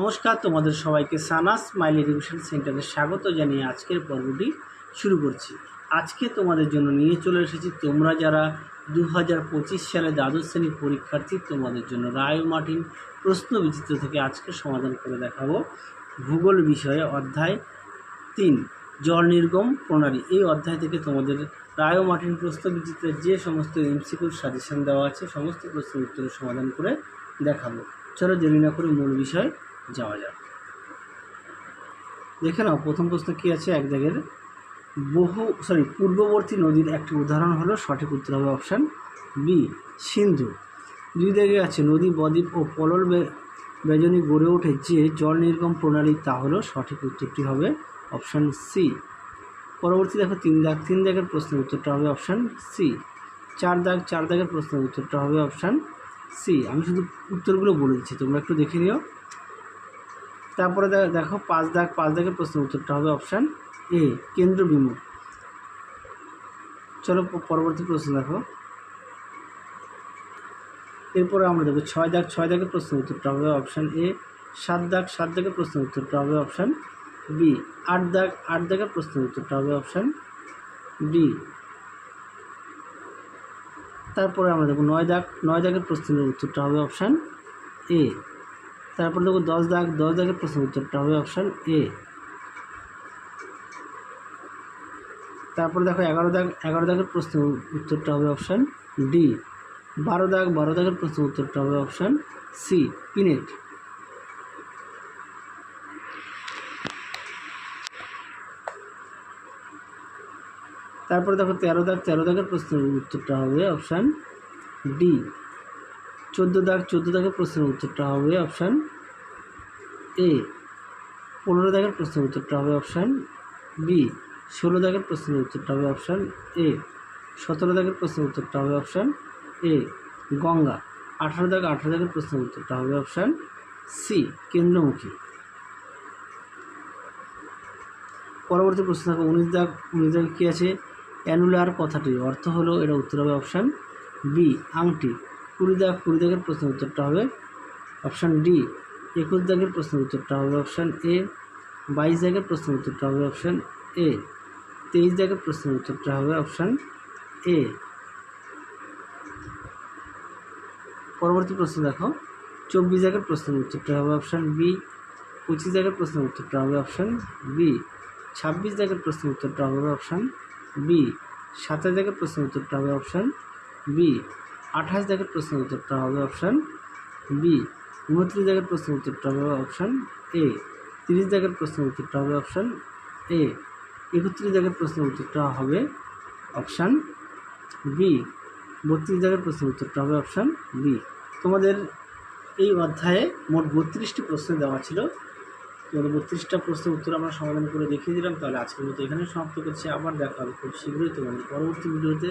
নমস্কার, তোমাদের সবাইকে সানাস স্মাইল এডুকেশন সেন্টারে স্বাগত জানিয়ে আজকের পর্বটি শুরু করছি। আজকে তোমাদের জন্য নিয়ে চলে এসেছি তোমরা যারা দু হাজার পঁচিশ সালে দ্বাদশ শ্রেণির পরীক্ষার্থী, তোমাদের জন্য রায় মার্টিন প্রশ্ন বিচিত্র থেকে আজকে সমাধান করে দেখাবো। ভূগোল বিষয়ে অধ্যায় তিন, জল নির্গম প্রণালী। এই অধ্যায় থেকে তোমাদের রায় মার্টিন প্রশ্ন বিচিত্রের যে সমস্ত এমসিকিউর সাজেশন দেওয়া আছে, সমস্ত প্রশ্নের উত্তরের সমাধান করে দেখাবো। চলো দেরি না করে মূল বিষয় যাওয়া যাক। দেখে নাও, প্রথম প্রশ্ন কী আছে? এক দাগের। বহু সরি পূর্ববর্তী নদীর একটি উদাহরণ হলো সঠিক উত্তর হবে অপশান বি, সিন্ধু। দুই দাগে আছে, নদী, বদ্বীপ ও পলল বেজনী গড়ে ওঠে যে জল নির্গম প্রণালী, তা হলো সঠিক উত্তরটি হবে অপশান সি। পরবর্তী দেখো, তিন দাগ, তিন দাগের প্রশ্নের উত্তরটা হবে অপশান সি। চার দাগ, চার দাগের প্রশ্নের উত্তরটা হবে অপশান সি। আমি শুধু উত্তরগুলো বলে দিচ্ছি, তোমরা একটু দেখে নিও। তারপরে দেখো পাঁচ দাগ, পাঁচ দাগের প্রশ্ন উত্তরটা হবে অপশান এ কেন্দ্র বিমুখ। চলো পরবর্তী প্রশ্ন দেখো। এরপরে আমরা দেখো ছয় দাগ, ছয় দাগের প্রশ্ন উত্তরটা হবে অপশান এ সাত দাগ, সাত দাগের প্রশ্ন উত্তরটা হবে অপশান বি আট দাগ, আট দাগের প্রশ্ন উত্তরটা হবে অপশান ডি তারপরে আমরা দেখো নয় দাগ, নয় দাগের প্রশ্নের উত্তরটা হবে অপশান এ তারপর দেখো দশ দাগ, দশ দাগের প্রশ্ন উত্তরটা হবে অপশান এ তারপর দেখো এগারো দাগ, এগারো দাগের প্রশ্ন উত্তরটা হবে অপশান ডি বারো দাগ, বারো দাগের প্রশ্ন উত্তরটা হবে অপশান সি পিনেট তারপর দেখো তেরো দাগ, তেরো দাগের প্রশ্নের উত্তরটা হবে অপশান ডি চোদ্দ দাগ, চোদ্দ দাগের প্রশ্নের উত্তরটা হবে অপশান এ পনেরো দাগের প্রশ্নের উত্তরটা হবে অপশান বি ষোলো দাগের প্রশ্নের উত্তরটা হবে অপশান এ সতেরো দাগের প্রশ্নের উত্তরটা হবে অপশান এ গঙ্গা, আঠারো দাগ, আঠারো দাগের প্রশ্নের উত্তরটা হবে অপশান সি কেন্দ্রমুখী। পরবর্তী প্রশ্ন থাকবে উনিশ দাগ উনিশ দাগ কী আছে? অ্যানুলার কথাটির অর্থ হলো এটা উত্তর হবে অপশান বি আংটি কুড়ি দাগ কুড়ি দাগের প্রশ্নের উত্তরটা হবে অপশান ডি একুশ দাগের প্রশ্নের উত্তরটা হবে অপশান এ বাইশ দাগের প্রশ্নের উত্তরটা হবে অপশান এ তেইশ দাগের প্রশ্নের উত্তরটা হবে অপশান এ পরবর্তী প্রশ্ন দেখো। চব্বিশ দাগের প্রশ্নের উত্তরটা হবে অপশান বি পঁচিশ দাগের প্রশ্নের উত্তরটা হবে অপশান বি ছাব্বিশ দাগের প্রশ্নের উত্তরটা হবে অপশান বি সাতাশ দাগের প্রশ্নের উত্তরটা হবে অপশান বি আঠাশ দাগের প্রশ্ন উত্তরটা হবে অপশান বি। উনত্রিশ দাগের প্রশ্ন উত্তরটা হবে অপশান এ। তিরিশ দাগের প্রশ্ন উত্তরটা হবে অপশান এ। একত্রিশ দাগের প্রশ্ন উত্তরটা হবে অপশান বি। বত্রিশ দাগের প্রশ্ন উত্তরটা হবে অপশান বি। তোমাদের এই অধ্যায়ে মোট বত্রিশটি প্রশ্ন দেওয়া ছিল। তোমাদের বত্রিশটা প্রশ্নের উত্তর আমরা সমাধান করে দেখিয়ে দিলাম। তাহলে আজকের মতো এখানে সমাপ্ত করছি। আবার দেখা হবে খুব শীঘ্রই তোমাদের পরবর্তী ভিডিওতে।